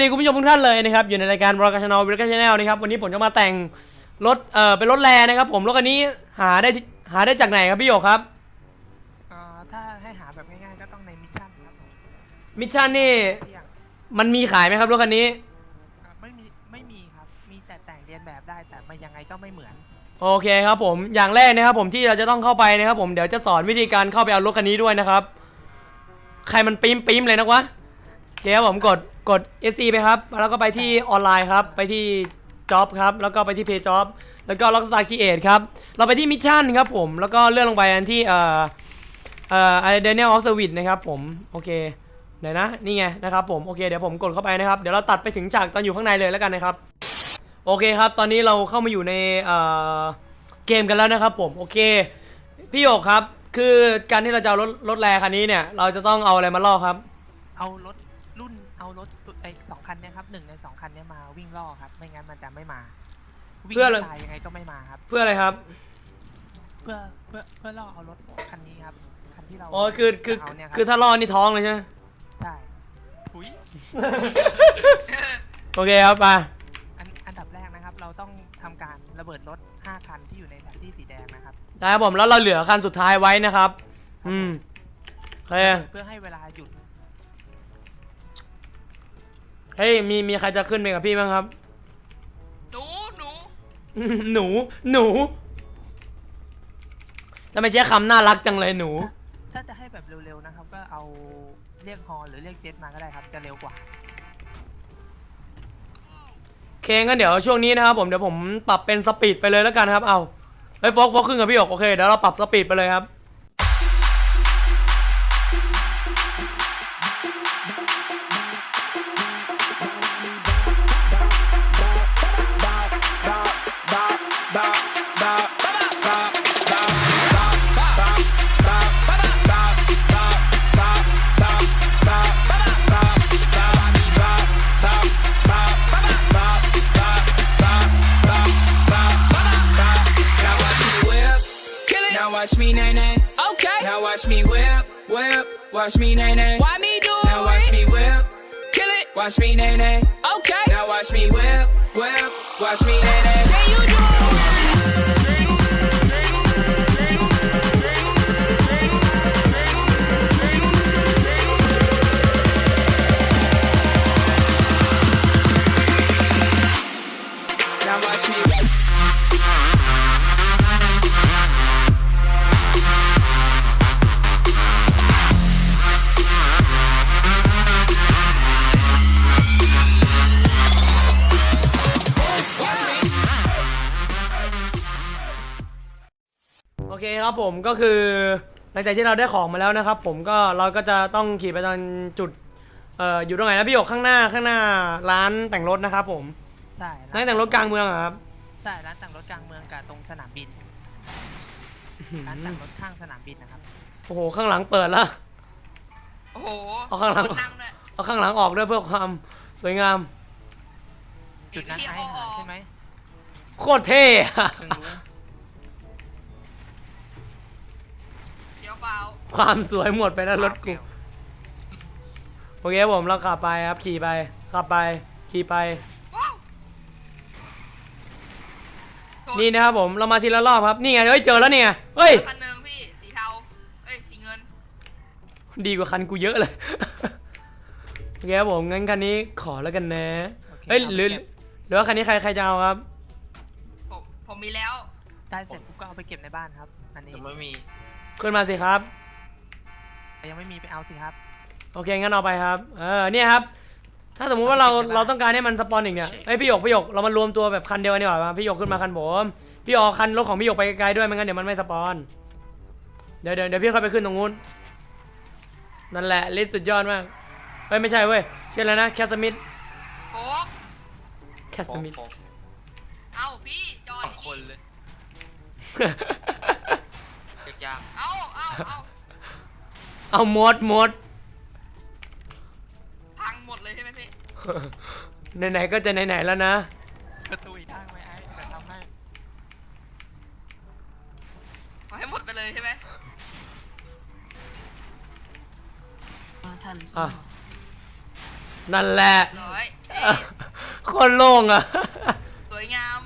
ดีคุณผู้ชมทุกท่านเลยนะครับอยู่ในรายการบล็อกชาแนลบล็อกชาแนลนะครับวันนี้ผมจะมาแต่งรถเอ่อเป็นรถแรนะครับ ผมรถคันนี้หาได้ที่หาได้จากไหนครับพี่โยกครับเอ่อถ้าให้หาแบบง่ายๆก็ต้องในมิชชั่นครับผมมิชชั่นนี่เที่ยงมันมีขายไหมครับรถคันนี้อะไม่มีไม่มีครับ มีแต่แต่งเรียนแบบได้แต่มันยังไงก็ไม่เหมือน โอเคครับผมอย่างแรกนะครับ ผมที่เราจะต้องเข้าไปนะครับ ผมเดี๋ยวจะสอนวิธีการเข้าไปเอารถคันนี้ด้วยนะครับ ใครมันปี๊มปี๊มเลยนะวะโอ เคครับผมกดกด SC ไปครับ แล้วก็ไปที่ออนไลน์ครับ ไปที่ Job ครับ แล้วก็ไปที่ Pay Job แล้วก็ Rockstar Create ครับ เราไปที่มิชชั่นครับผม แล้วก็เลื่อนลงไปอันที่เอ่อเอ่อ Daniel of Service นะครับผม โอเคเดี๋ยวนะ นี่ไงนะครับผม โอเค เดี๋ยวผมกดเข้าไปนะครับ เดี๋ยวเราตัดไปถึงฉากตอนอยู่ข้างในเลยแล้วกันนะครับ โอเคครับ ตอนนี้เราเข้ามาอยู่ในเอ่อเกมกันแล้วนะครับผม โอเค พี่โยกครับ คือการที่เราจะเอารถรถแรคันนี้เนี่ย เราจะต้องเอาอะไรมาล่อครับ เอารถ รุ่นเอารถไอ้สองคันเนี้ยครับหนึ่งในสองคันเนี้ยมาวิ่งล่อครับ ไม่งั้นมันจะไม่มาวิ่งเพื่ออะไร ตายยังไงก็ไม่มาครับ เพื่ออะไรครับ เพื่อเพื่อเพื่อล่อเอารถคันนี้ครับคันที่เราอ๋อ คือ คือ จะเอาเนี่ยรับคือถ้าล่อนี่ท้องเลยใช่ไหมใช่ถุย โอเคครับไป อันอันดับแรกนะครับ เราต้องทำการระเบิดรถ 5 คันที่อยู่ในแผนที่สีแดงนะครับ ได้ครับผมแล้วเราเหลือคันสุดท้ายไว้นะครับ อืมโอเค เพื่อให้เวลาหยุด เฮ้ยมีมีใครจะขึ้นไปกับพี่บ้างครับ หนูหนูหนูหนูทำไมใช้คำน่ารักจังเลยหนู ถ้าจะให้แบบเร็วๆนะครับ ก็เอาเรียกฮอหรือเรียกเจ็ตมาก็ได้ครับ จะเร็วกว่าโอเคงั้นเดี๋ยวช่วงนี้นะครับผมเดี๋ยวผมปรับเป็นสปีดไปเลยแล้วกันครับเอาเฮ้ยโฟกโฟกขึ้นกับพี่หยกโอเคเดี๋ยวเราปรับสปีดไปเลยครับ Now watch me whip, whip. Watch me nay nay. Why me do it? Now watch me whip, kill it. Watch me nay nay. Okay. Now watch me whip, whip. Watch me nay nay. Can you do it? คครับผมก็คือหลังจากที่เราได้ของมาแล้วนะครับ ผมก็เราก็จะต้องขี่ไปตอนจุดเอ่ออยู่ตรงไหนนะพี่หยกข้างหน้าข้างหน้าร้านแต่งรถนะครับผมใช่ร้านแต่งรถกลางเมืองเหรอครับใช่ร้านแต่งรถกลางเมืองกับตรงสนามบิน ร้านแต่งรถข้างสนามบินนะครับ โอ้โหข้างหลังเปิดแล้วโอ้โหเอาข้างหลัง คนนั่งด้วยเอาข้างหลังออกด้วยเพื่อความสวยงาม จุดนั้นที่ไอ้เขาอหาอกใช่ไหมโคตรเท่อะ เพิ่งรู้ เดี๋ยวเปล่าความสวยหมดไปแล้วรถกูแก้วโอเคผมเราขับไปครับขี่ไปขับไปขี่ไป ว้าวโทษนี่นะครับผมเรามาทีละรอบครับนี่ไงเฮ้ยเจอแล้วเนี่ยเฮ้ยคันหนึ่งพี่สีเทาเอ้ยสีเงินดีกว่าคันกูเยอะเลยโอเคครับผมงั้นคันนี้ขอแล้วกันนะโอคเฮ้ยาหรือไปก็บหรือว่าคันนี้ใครใครจะเอาครับผมผมมีแล้วได้เสร็จปุ๊บก็เอาไปเก็บในบ้านครับ อันนี้แต่ไม่มี ขึ้นมาสิครับยังไม่มีไปเอาสิครับ โอเคงั้นเอาไปครับ เออเนี่ยครับ ถ้าสมมุติว่าเราเอาไปเก็บในบ้านเราต้องการให้มันสปอนอีกเนี่ยเอ้ยพี่หยกพี่หยกเรามารวมตัวแบบคันเดียวกันดีกว่ามาพี่หยกขึ้นมาคันผมพี่ออกคันรถของพี่หยกไปไกลๆด้วยไม่งั้นเดี๋ยวมันไม่สปอน เดี๋ยวเดี๋ยวเดี๋ยวพี่ค่อยไปขึ้นตรงนู้นนั่นแหละลิสสุดยอดมากเฮ้ยไม่ใช่เว้ยชื่ออะไรนะแคสมิธโอ้แคสมิธเอ้าพี่จอดสองคนเลยยากเอ้า เอ้าเอ้าเอาหมดหมดพังหมดเลยใช่ไหมพี่ไหนๆก็จะไหนๆแล้วนะ ประตูอีกทางไหมไอ้เดี๋ยวทำให้เอาให้หมดไปเลยใช่ไหมอะ นั่นแหละ ร้อยโคนโล่งอะสวยงาม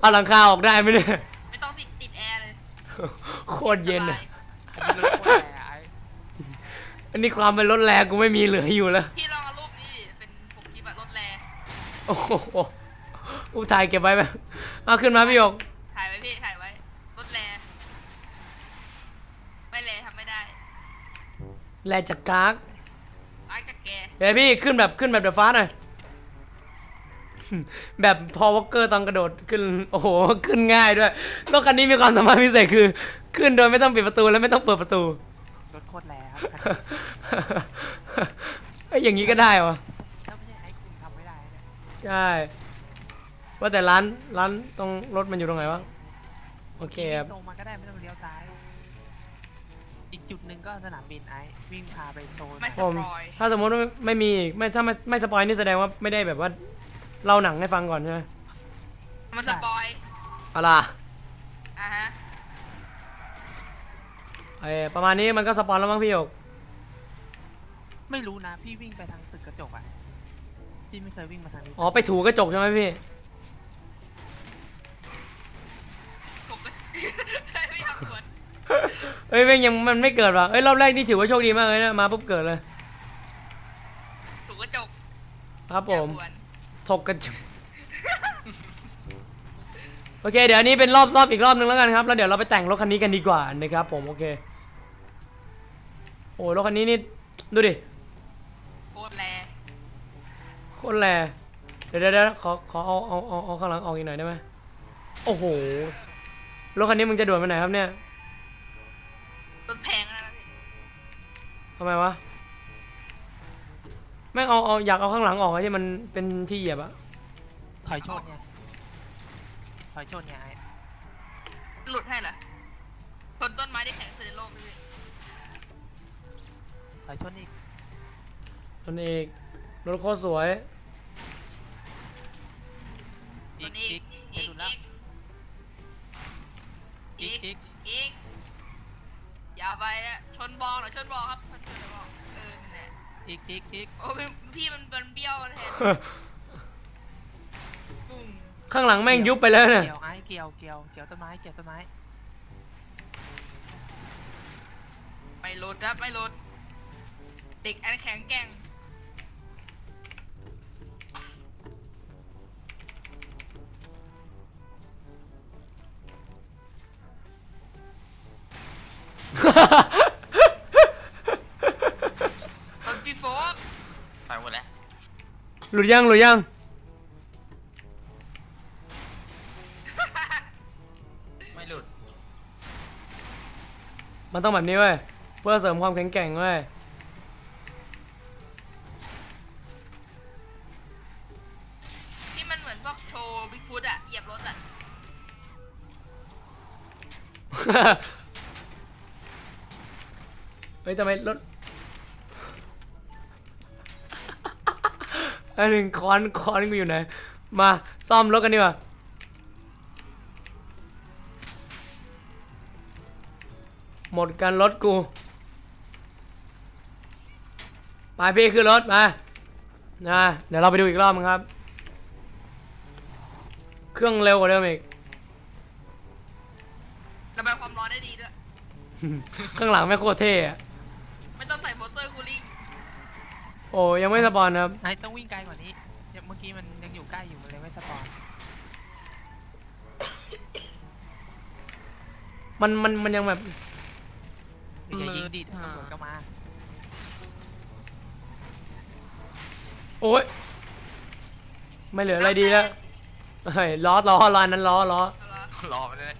เอาหลังคาออกได้ไหมเนี่ย ไม่ต้องติดติดแอร์เลย โคตรเย็นสอะบาอันนี้รถโคตรแรงไอ้อันนี้ความเป็นรถแรงกูไม่มีเหลืออยู่แล้ว พี่ลองเอารูปนี้ดิเป็นผมคลิปอะรถแรโอ้โหกูถ่ายเก็บไว้ไหมเอาขึ้นมาพี่หยกถ่ายไว้พี่ถ่ายไว้รถแรไม่แรทำไม่ได้แลจากกากอาจากแก เดี๋ยวพี่ขึ้นแบบขึ้นแบบเดอะฟ้าหน่อย แบบพอวอลเกอร์ตอนกระโดดขึ้น โอ้โห ขึ้นง่ายด้วยรถคันนี้มีความสามารถพิเศษคือ ขึ้นโดยไม่ต้องปิดประตูและไม่ต้องเปิดประตู รถโคตรแรงครับเอ้ยอย่างนี้ก็ได้วะถ้าไม่ใช่ไอ้คุณทำไม่ได้เนี่ยใช่ว่าแต่ร้านร้านตรงรถมันอยู่ตรงไหนวะโอเคครับตรงมาก็ได้ไม่ต้องเลี้ยวซ้าย อีกจุดหนึ่งก็สนามบินไอ้วิ่งพาไปโซนไม่สผมปอยถ้าสมมติว่าไม่มีอีกไม่ถ้าไม่ไม่สปอยนี่แสดงว่าไม่ได้แบบว่า เล่าหนังให้ฟังก่อนใช่ไหมมันสปอยเอาล่ะอะฮะเอ้ยประมาณนี้มันก็สปอนแล้วมั้งพี่หยกไม่รู้นะ พี่วิ่งไปทางตึกกระจกอะพี่ไม่เคยวิ่งมาทางนี้อ๋อไปถูกระจกใช่ไหมพี่ผมก็ไม่ทำสวนเอ้ยแม่งยังมันไม่เกิดว่ะเอ้ยรอบแรกนี่ถือว่าโชคดีมากเลยนะมาปุ๊บเกิดเลยถูกกระจกครับผมอย่าสวน ถกกระจกโอเค เดี๋ยวอันนี้เป็นรอบรอบอีกรอบนึงแล้วกันครับ แล้วเดี๋ยวเราไปแต่งรถคันนี้กันดีกว่านะครับผมโอเค โอ้รถคันนี้นี่ดูดิโคตรแรงโคตรแรงเดี๋ยวเดี๋ยวเดี๋ยวขอขอเอาเอาเอาเอาข้างหลังออกอีกหน่อยได้ไหมโอ้โหรถคันนี้มึงจะด่วนไปไหนครับเนี่ย ต้นแพงนะพี่ทำไมวะ แม่งเอาเอาอยากเอาข้างหลังออกอะที่มันเป็นที่เหยียบอะถอยชนเนี่ยถอยชนเนี่ยไอ้หลุดให้เหรอชนต้นไม้ที่แข็งสุดในโลกเลยพี่ถอยชนอีกตนเอกรถโคตรสวย อีต้กนอีอีกกอีจะกดูแล้วอีอีกกอีกอีกอย่าไปนะชนบอลเหรอชนบอลครับชนบอลเออนั่นแหละอีกอีกอีกโอ้พี่พี่มันมันเบี้ยวแทนปุ้งข้างหลังแม่งยุบไปแล้วเนี่ยเกี่ยวไอ้เกี่ยวเกี่ยวเกี่ยวต้นไม้เกี่ยวต้นไม้ไม่หลุดครับไม่หลุดเด็กอันแข็งแกร่ง รถพี่โฟก ไปหมดแล้ว หลุดยังหลุดยังไม่หลุดมันต้องแบบนี้เว้ยเพื่อเสริมความแข็งแกร่งเว้ยที่มันเหมือนพวกโชว์บิ๊กฟุตอะเหยียบรถอะเฮ้ยทำไมรถ อันหนึ่งคอนคอนกูอยู่ไหน มาซ่อมรถกันดีกว่าหมดกันรถกู ไปพี่ขึ้นรถมานะเดี๋ยวเราไปดูอีกรอบนึงครับ เครื่องเร็วกว่าเดิมอีก ระบายความร้อนได้ดีด้วย ข้างหลังไม่งโคตรเท่อะไม่ต้องใส่มอเตอร์คูลิ่ง โอ้ยังไม่สปอนครับ ไอ้ต้องวิ่งไกลกว่านี้เนี่ยเมื่อกี้มันยังอยู่ใกล้อยู่มันเลยไม่สปอนมันมันมันยังแบบอย่ายิงดิตำรวจก็มาโอ้ยไม่เหลืออะไรดีแล้วเฮ้ยล้อล้อล้ออันนั้นล้อล้อเอาเหรอรอไปเลย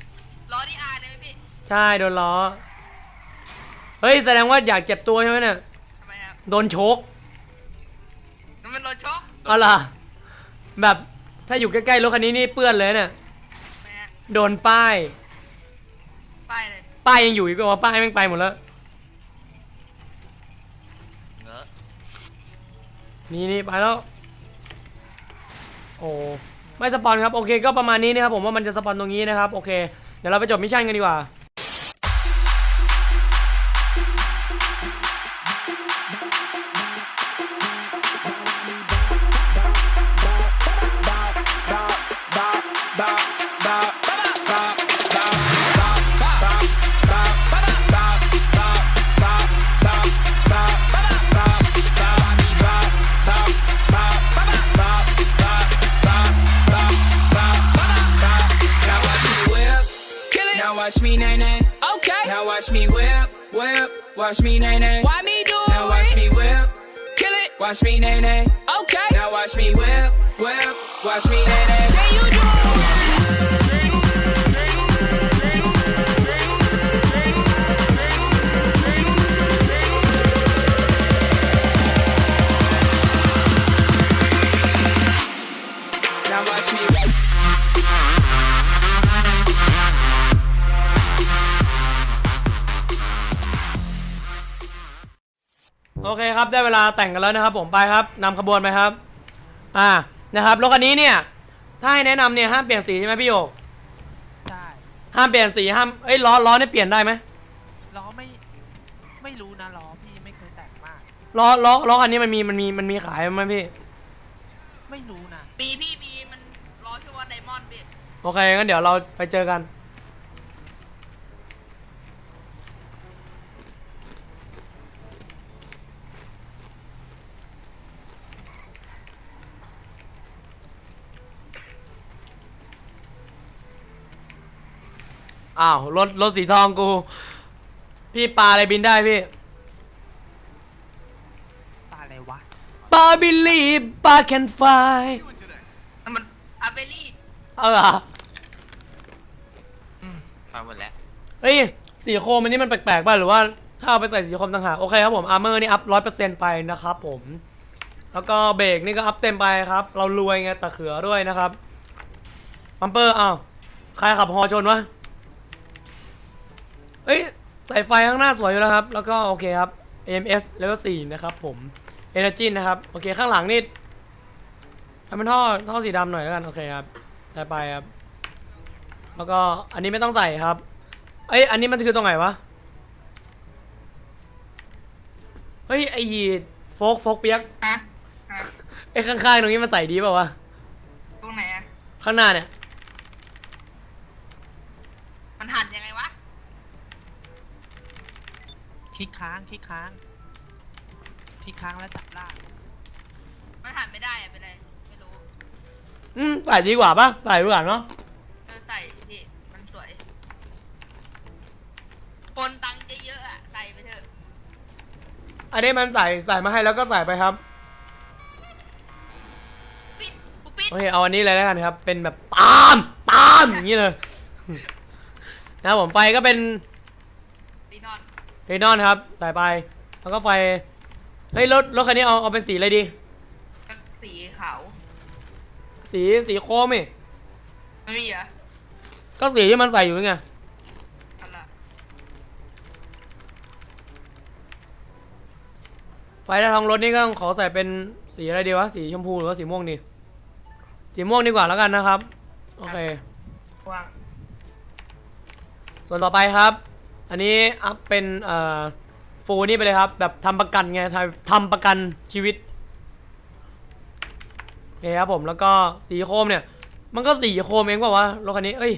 ล้อที่อายเลยไหมพี่ใช่โดนล้อเฮ้ยแสดงว่าอยากเจ็บตัวใช่ไหมเนี่ยทำไมครับโดนโชก มันเป็นรถชกเอาล่ะแบบถ้าอยู่ใกล้ๆรถคันนี้นี่เปื้อนเลยเนี่ยทำไมฮะโดนป้าย ป้ายเลยป้ายยังอยู่อีกว่าป้ายแม่งไปหมดแล้ว เงอะนี่นี่ไปแล้ว โอ้ไม่สปอนครับโอเคก็ประมาณนี้นะครับผมว่ามันจะสปอนตรงนี้นะครับโอเคเดี๋ยวเราไปจบมิชชั่นกันดีกว่า watch me whip, whip, watch me nay nay. Can you do it? Now watch me. โอเคครับ ได้เวลาแต่งกันแล้วนะครับผมไปครับนำขบวนไปครับ อ่านะครับรถคันนี้เนี่ยถ้าให้แนะนำเนี่ยห้ามเปลี่ยนสีใช่ไหมพี่โยกใช่ห้ามเปลี่ยนสีห้ามเอ้ยล้อล้อเนี่ยเปลี่ยนได้ไหมล้อไม่ไม่รู้นะล้อพี่ไม่เคยแต่งมาก ล้อล้อล้อคันนี้มันมีมันมีมันมีขายไหมพี่ไม่รู้นะ ปีพี่ปีมันรอชื่อว่าไดมอนด์พี่ โอเคงั้นเดี๋ยวเราไปเจอกัน อ้าวรถรถสีทองกู พี่ปลาอะไรบินได้พี่ ปลาอะไรวะปลาบิลลี่ปลาแคนไฟนั่นมันอาเบลี่เออเหรออืมไปหมดแล้วเฮ้ยสีโคมอันนี้มันแปลกๆป่ะหรือว่าถ้าเอาไปใส่สีโคมต่างหากโอเคครับผมอาร์เมอร์นี่อัพร้อยเปอร์เซ็นต์ไปนะครับผม แล้วก็เบรกนี่ก็อัพเต็มไปครับ เรารวยไงตะเขือด้วยนะครับ บัมเปอร์อ้าวใครขับฮอชนวะ เฮ้ยสายไฟข้างหน้าสวยอยู่แล้วครับ แล้วก็โอเคครับ AMS level 4นะครับผม Energy นะครับ โอเคข้างหลังนี่ทำเป็นท่อท่อสีดำหน่อยแล้วกัน โอเคครับใส่ไปครับ แล้วก็อันนี้ไม่ต้องใส่ครับ เอ้ยอันนี้มันคือตรงไหนวะ เฮ้ยไอ้โฟกโฟกเปียกฮะฮะไอ้ข้างๆตรงนี้มันใส่ดีเปล่าวะ ตรงไหนอะข้างหน้าเนี่ย คลิกค้างคลิกค้างคลิกค้างแล้วจับล่างมันหันไม่ได้อะเป็นไรไม่รู้อืมใส่ดีกว่าปะใส่ดีกว่าเนาะเออใส่พี่มันสวยคนตังค์เยอะๆอะใส่ไปเถอะอันนี้มันใส่ใส่มาให้แล้วก็ใส่ไปครับปิดปุ๊บปิดโอเคเอาอันนี้เลยแล้วกันครับ เป็นแบบตามตามอย่างนี้เลย นะครับผมไฟก็เป็นดีนอน เรนอนครับใส่ไป แล้วก็ไฟ เฮ้ยรถรถคันนี้เอาเอาเป็นสีอะไรดีก็สีขาว สีสีโคมอีกไม่มีเหรอก็สีที่มันใส่อยู่ไง เอาละไฟหน้าท้องรถนี่ก็ขอใส่เป็นสีอะไรดีวะ สีชมพูหรือว่าสีม่วงดี สีม่วงดีกว่าแล้วกันนะครับ โอเค วางส่วนต่อไปครับ อันนี้อัพเป็นเอ่อฟูลนี่ไปเลยครับ แบบทำประกันไงทำทำประกันชีวิตโอเคครับผมแล้วก็สีโคมเนี่ย มันก็สีโคมเองเปล่าวะรถคันนี้เอ้ย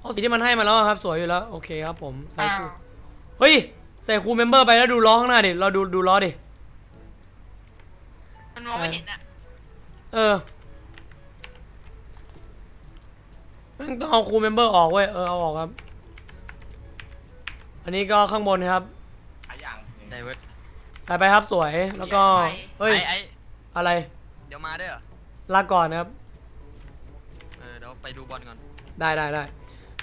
เอาสีที่มันให้มาแล้วอะครับ สวยอยู่แล้วโอเคครับผมใส่อ้าคูวเฮ้ยใส่คูลเมมเบอร์ไปแล้วดูล้อข้างหน้าดิเราดูดูล้อดิมันมองไม่เห็นอะเออ ม่งต้องเอาคูลเมมเบอร์ออกเว้ย เออเอาออกครับ อันนี้ก็ข้างบนครับหลายอย่างไดเวิร์ดใส่ไปครับสวย แล้วก็ เฮ้ย ไอ้ไอ้อะไร เดี๋ยวมาด้วยเหรอลาก่อนนะครับ เออเดี๋ยวไปดูบอลก่อนได้ได้ได้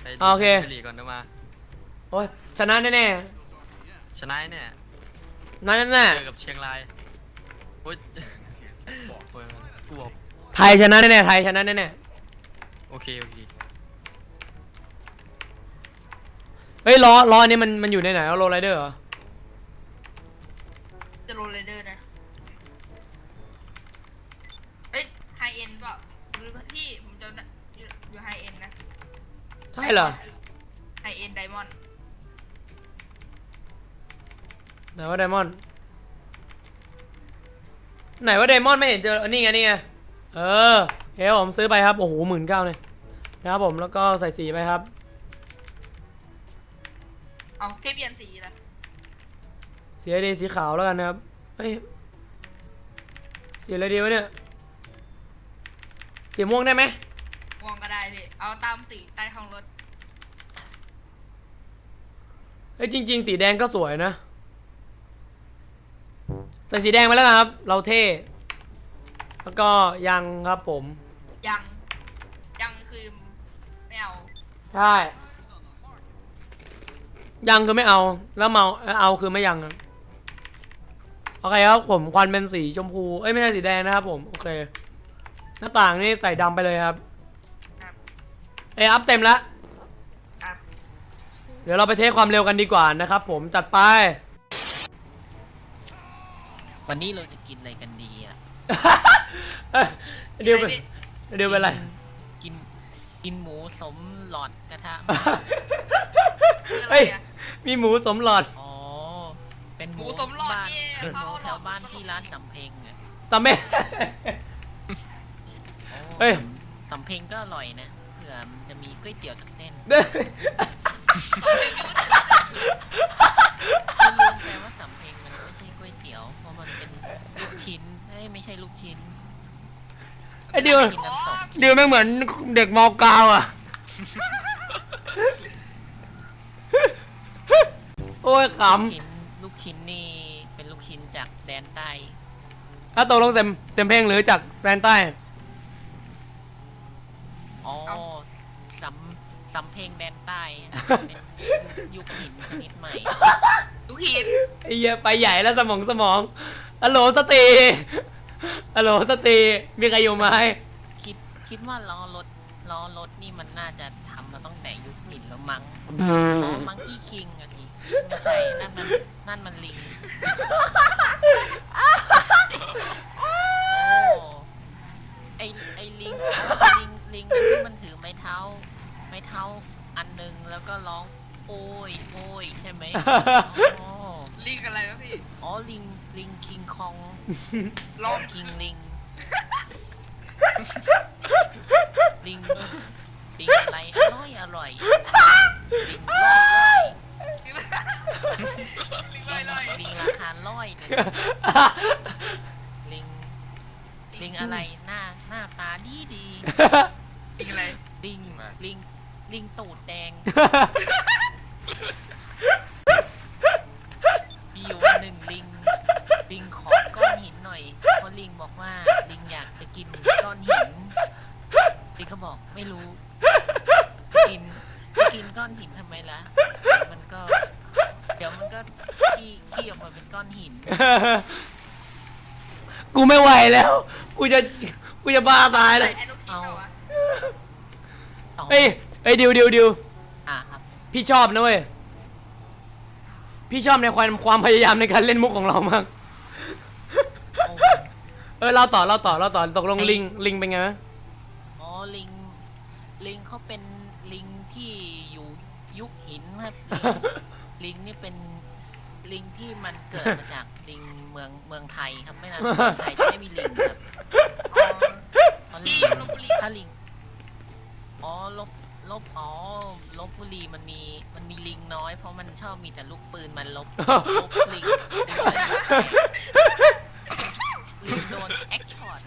ไปดูโอเคพรียร์ลีกก่อนเดี๋ยวมา โอ้ยชนะแน่ชนะเนี่ยๆนั่นแน่เจอกับเชียงรายโอ้ยบอกเพื่อนกูบอกๆไทยชนะแน่ๆไทยชนะแน่โอเคโอเค ฮ้ยล้อล้ออันนี้มันมันอยู่ในไหนเอาโรลไรเดอร์เหรอจะโรลเลเดอร์นะ เอ้ยไฮเอ็นเปล่าหรือพี่ผมจะอยู่อยู่ไฮเอ็นนะใช่เหรอไฮเอ็นไดมอนด์ไหนว่าไดมอนด์ไหนว่าไดมอนด์ไม่เห็นเจอเออนี่ไงนี่ไงเออเฮ้ยผมซื้อไปครับโอ้โหหมื่นเก้าเลยนะครับผมแล้วก็ใส่สีไปครับ เอาแค่เปลี่ยนสีละสีอะไรดีสีขาวแล้วกันนะครับเฮ้ยสีอะไรดีวะเนี่ยสีม่วงได้ไหมม่ม่วงก็ได้พี่ เอาตามสีใต้ท้องรถ เฮ้ยจริง ๆ สีแดงก็สวยนะ ใส่สีแดงไปแล้วกันครับ เราเท่ แล้วก็ยังครับผม ยัง ยังคือไม่เอาใช่ ยังคือไม่เอา แล้วเมาเอาคือไม่ยังอะโอเคครับผมควันเป็นสีชมพู เอ้ยไม่ใช่สีแดงนะครับผม โอเค หน้าต่างนี่ใส่ดำไปเลยครับครับเอยอัพเต็มแล้วครับเดี๋ยวเราไปเทสความเร็วกันดีกว่านะครับผมจัดไป วันนี้เราจะกินอะไรกันดีอะเอ้ยเดี๋ยวไปเดี๋ยวไปนอะไร กินกินหมูสมหลอดกระทะคืออะไรเฮ้ยอะ มีหมูสมหลอดอ๋อ เป็นหหมูมูสมหลอดบ้านนี่เป็นหเขามูเอาหแถลอวดบ้านที่ร้านสำเพ็งอะจำไม่อ๋อเฮ้ย สำเพ็งก็อร่อยนะ เผื่อมันจะมีก๋วยเตี๋ยวจากเส้นคุณลืมไปว่าสำเพ็งมันไม่ใช่ก๋วยเตี๋ยว เพราะมันเป็นลูกชิ้นเอ้ยไม่ใช่ลูกชิ้นไอ้ดิวกินน้ำตกดิวแม่งเหมือนเด็กมอกาวอะ โอ้ยขลูกชิ้นลูกชิ้นนี่เป็นลูกชิ้นจากแดนใต้ำถ้าตกลงเซมเซมเพลงหรือจากแดนใต้ อ๋อสำสำเพ็งแดนใต้อะเป็นยุคหินชนิดใหม่ ลูกหินไอ้เหี้ยไปใหญ่แล้วสมองสมองฮัลโหลสตีฮัลโหลสตีมีใครอยู่ไหมคิดคิดว่าล้อรถล้อรถนี่มันน่าจะทำมาตั้งแต่ยุคหินแล้วมั้งอ๋อมังกี้คิงอะสิ ไม่ใช่นั่นมันนั่นมันลิงโอ้ไอไอลิงไอ้ลิงลิงนั่นที่มันถือไม้เท้า ไม้เท้าอันหนึงแล้วก็ร้องโอ้ยโอ้ยใช่ไหมอ๋อลิงอะไรวะพี่อ๋อลิงลิงคิงคองลองคิงลิง ลิงลิงอะไรอร่อยอร่อยลิงร้อย ลิงลอยลอยลิงราคาร้อยเลยลิง ลิงอะไรหน้าหน้าตาดีดีลิงอะไรลิงลิงลิงตูดแดงมีอยู่วันหนึ่งลิง ลิงขอก้อนหินหน่อยเพราะลิงบอกว่าลิงอยากจะกินก้อนหินลิงก็บอกไม่รู้จะกินจะ กินก้อนหินทำไมล่ะเดี๋ยวมันก็ เดี๋ยวมันก็ขี้ขี้ออกมาเป็นก้อนหิน กูไม่ไหวแล้ว กูจะ กูจะบ้าตายเลใส่ยไอ้ลูกชิ้นเหรอวะต่อเฮ้ยเฮ้ยดิวดิวดิวอะครับพี่ชอบนะเว้ย พี่ชอบในความความพยายามในการเล่นมุกของเรามาก โอ้เออเราต่อเราต่อเราต่อตกลงไอ้ลิงลิงเป็นไงนะอ๋อลิง ลิงเขาเป็นลิงที่อยู่ยุคหินครับลิงลิงนี่เป็นลิงที่มันเกิดมาจากลิงเมืองเมืองไทยครับไม่นั้นเมืองไทยจะไม่มีลิงครับอ๋อลิพี่งลบบุรีถ้าลิงอ๋อลบลบอ๋อลบบุรีมันมีมันมีลิงน้อยเพราะมันชอบมีแต่ลูกปืนมันลบลบลิงลิงเลยแตกลิงโดนแอคช็อต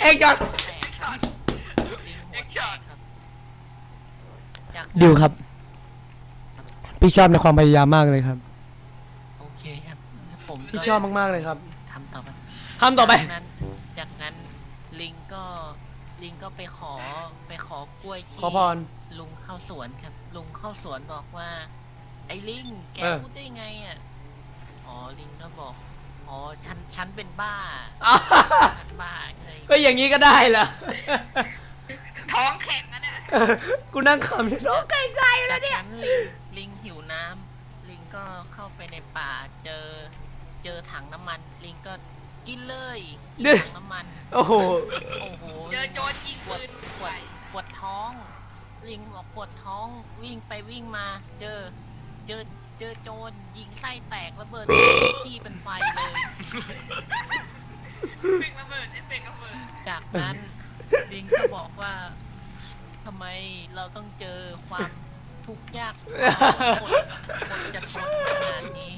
เอ็กจอดแตกครับลิงหัวแตกครับ จากดิวครับ พี่ชอบในความพยายามมากเลยครับ โอเคครับผมพี่ชอบมากๆเลยครับทำต่อไปทำต่อไป จากนั้นจากนั้นลิงก็ลิงก็ไปขอไปขอกล้วยที่ขอพร ลุงเข้าสวนครับ ลุงเข้าสวนบอกว่า ไอ้ลิงแกเออ พูดได้ไงอะอ๋อลิงก็บอกอ๋อฉันฉันเป็นบ้าฉันบ้าเลยก็อย่างนี้ก็ได้เหรอท้องแข็งอะเนี่ย กูนั่งขำอยู่เนอะจากนั้นลิงลิงหิวน้ำลิงก็เข้าไปในป่าเจอ เจอถังน้ำมัน ลิงก็กินเลยกินถังน้ำมัน โอ้โห โอ้โหเจอโจรยิงปวปืดนปไหววดปวดท้อง ลิงบอกปวดท้องวิ่งไปวิ่งมา เจอ เจอเจอโจรยิงไส้แตกระเบิดขี้เป็นไฟเลย เฟกระเบิดเอฟเฟกระเบิดจากนั้น ลิงก็บอกว่า ทำไมเราต้องเจอความทุกข์ยากคนคนจะทนขนาดนี้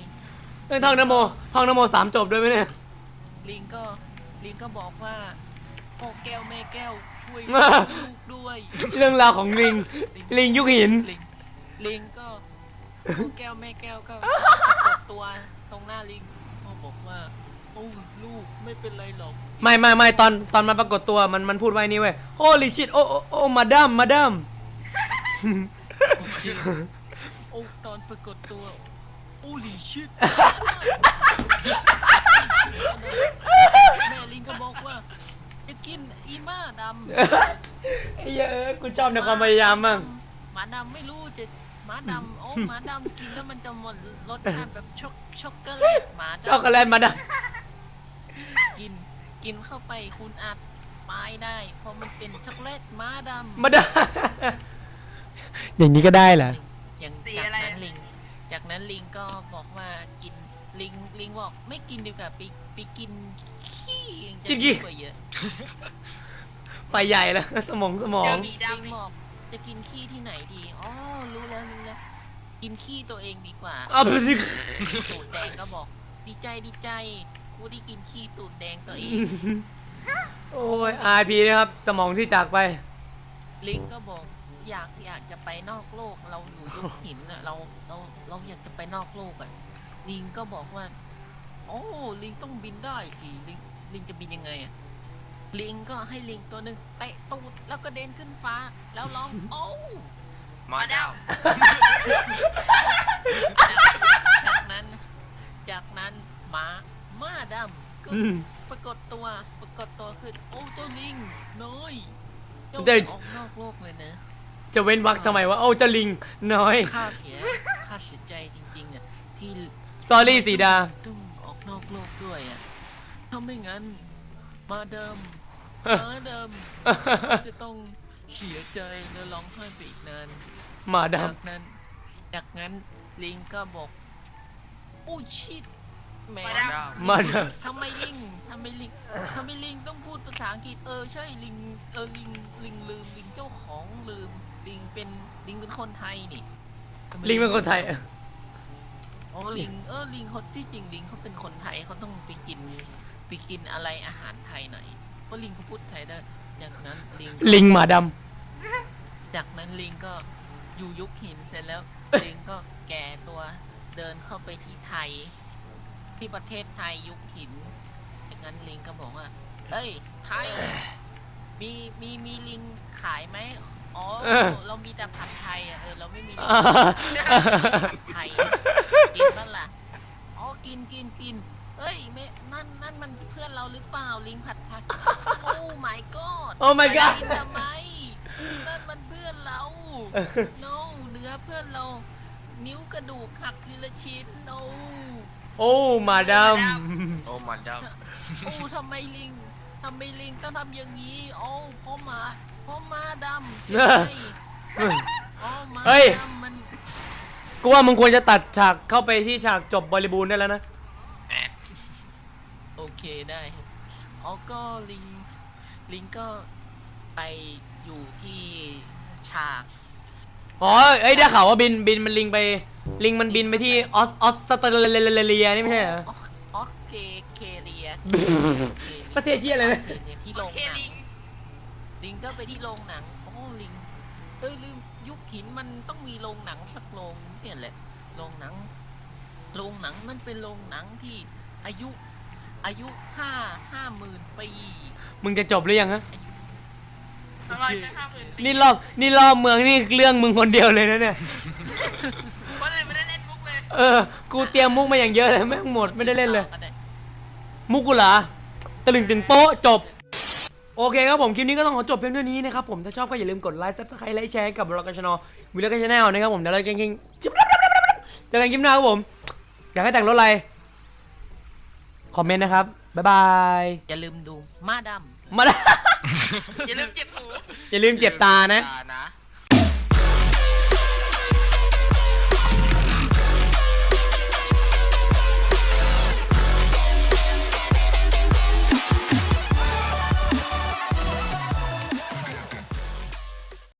เฮ้ยท่องนโมท่องนโมสามจบด้วยไหมเนี่ย ลิงก็ลิงก็บอกว่าพ่อแก้วแม่แก้วชช่วยอ่าลูกด้วย เรื่องราวของลิง ลิงยุคหิน ลิงลิงก็ลูกแก้วแม่แก้วก็ปรากฏตัวตรงหน้าลิงพ่อบอกว่าโอ้ลูกไม่เป็นไรหรอกไม่ไม่ไม่ตอนตอนมันปรากฏตัวมันมันพูดไว้นี่เว้ย holy shit โอ้โอ้โอ้มาดัมมาดัมจริงโอ้ตอนปรากฏตัว โอ้ลีชิตแม่ลิงก็บอกว่าจะกินอีม่าดำไอ้เหี้ยเอ้ยกูชอบในความพยายามมั่งหมาดำไม่รู้จะหมาดำโอ้หมาดำกินแล้วมันจะหมดรสชาติแบบช็อกช็อกโกแลตหมาดำช็อกโกแลตมาดัม กิน กินเข้าไปคุณอาจตายได้ เพราะมันเป็นช็อกโกแลตหมาดำมาดัมอย่างนี้ก็ได้เหรอ อย่างสีจากอะไร นั้นลิง จากนั้นลิงก็บอกว่ากินลิงลิงบอกไม่กินดีกว่าไปไปกินขี้ยังจะกินขี้ ดีกว่าเยอะไปใหญ่แล้ว สมองสมอเจงอหมีลิงดำอีกบอกจะกินขี้ที่ไหนดีอ๋อรู้แล้วรู้แล้วกินขี้ตัวเองดีกว่า เอาไปสิตูดแดงก็บอกดีใจดีใจ กูได้กินขี้ตูดแดงตัวเอง โอ้ย RP นะครับ สมองที่จากไป ลิงก็บอกอยากอยากจะไปนอกโลก เราอยู่ยุคหินอะเราเราเราอยากจะไปนอกโลกอะลิงก็บอกว่า โอ้ลิงต้องบินได้สิลิงลิงจะบินยังไงอะลิงก็ให้ลิงตัวหนึ่งเตะตูดแล้วก็เดินขึ้นฟ้า แล้วร้องโอ้มาดาวจากนั้น จากนั้นหมา ม้าดำก็อืม ปรากฏตัวปรากฏตัวขึ้นโอ้เจ้าลิงน้อยเจ้าเด็จะกออกนอกโลกเลยนะ จะเว้นวักทำไมวะโอ้เจะลิงน้อยค่าเสียค่าเสียใจจริงๆอะที่ sorry สีดา ต้องออกนอกโลกด้วยอะถ้าไม่งั้น มาเดิมมาเดิมจะต้องเสียใจและร้องไห้ไปอีกนานหมาดจากนั้นจากนั้นลิงก็บอก โอ้ชิต แหมมาดำมาดทำไมลิงทำไมลิงทำไมลิงต้องพูดภาษาอังกฤษเออใช่ลิงเออลิงลิงลืมลิงเจ้าของลืมลิงเป็นลิงเป็นคนไทยนี่ทำไมลิงเป็นคนไทย อ๋อลิงเออลิงเขาที่จริงลิงเขาเป็นคนไทยเขาต้องไปกินไปกินอะไรอาหารไทยหน่อยเพราะลิงเขาพูดไทยได้จากนั้นลิง ลิงหมาดจากนั้นลิงก็อยู่ยุคหินเสร็จแล้ว ลิงก็แก่ตัวเดินเข้าไปที่ไทย ที่ประเทศไทยยุคหินจากนั้นลิงก็บอกว่าเอ้ยไทยมีมีมีลิงขายไหมอ๋อเรามีแต่ผัดไทยอะเออเราไม่มีลิงำผัดไทยกินบ้างล่ะอ๋อกินกินกินเอ้ยไม่นั่นนั่นมันเพื่อนเราหรือเปล่าลิงผัดไทยโอ้ my god Oh my god กินทำไมนั่นมันเพื่อนเรา no เนื้อเพื่อนเรา นิ้วกระดูกหักทีละชิ้น no โอ้หมาดโอ้มาดาวโอ้ทำไมลิงทำไมลิงต้องทำอย่างนี้ โอ้เพราะหมาเพราะหมาดำใช่ไหมำอ๋อหมาเฮ้ย ดำมันกูว่ามึงควรจะตัดฉากเข้าไปที่ฉากจบบริบูรณ์ได้แล้วนะ โอเคได้ครับอ๋อก็ลิงลิงก็ไปอยู่ที่ฉาก อ๋อเอ้ยได้ข่าวว่าบินบินมันลิงไป ลิงมันบินไปที่ออสออสสเตรเลียนี่ไม่ใช่เหรอออกออกเคเคเรียประเทศเหี้ยอะไรนะประเทศที่โอโรงเคหนังลิงลิงก็ไปที่โรงหนังโอ้ลิงเอ้ยลืมยุคหินมันต้องมีโรงหนังสักโรงเนี่ยแหละโรงหนังโรงหนังนั่นเป็นโรงหนังที่อายุอายุห้าห้าหมื่นปีมึงจะจบหรือยังฮะอร่อยจะห้าหมื่นปีนี่รอบนี่รอบเมืองนี่เรื่องมึงคนเดียวเลยนะเนี่ย คนอื่นไม่ได้เล่นมุก เลยเออ กูเตรียมมุกมาอย่างเยอะเลยแม่งหมดไม่ได้เล่นเลยก็ได้มุกกูเหรอตะลึงตึงโป๊ะจบ โอเคครับผมคลิปนี้ก็ต้องขอจบเพียงเท่านี้นะครับผมถ้าชอบก็อย่าลืมกดไลค์ซับสไครต์และแชร์กับบล็อกกชนอวิลเลกชแนลนะครับผมเดี๋ยวเราจะกินจิ๊บเจอกันคลิปหน้าครับผม อยากให้แต่งรถอะไร คอมเมนต์นะครับ บ๊ายบาย อย่าลืมดูมาดำมาอย่าลืมเจ็บหูอย่าลืมเจ็บตานะ ตานะ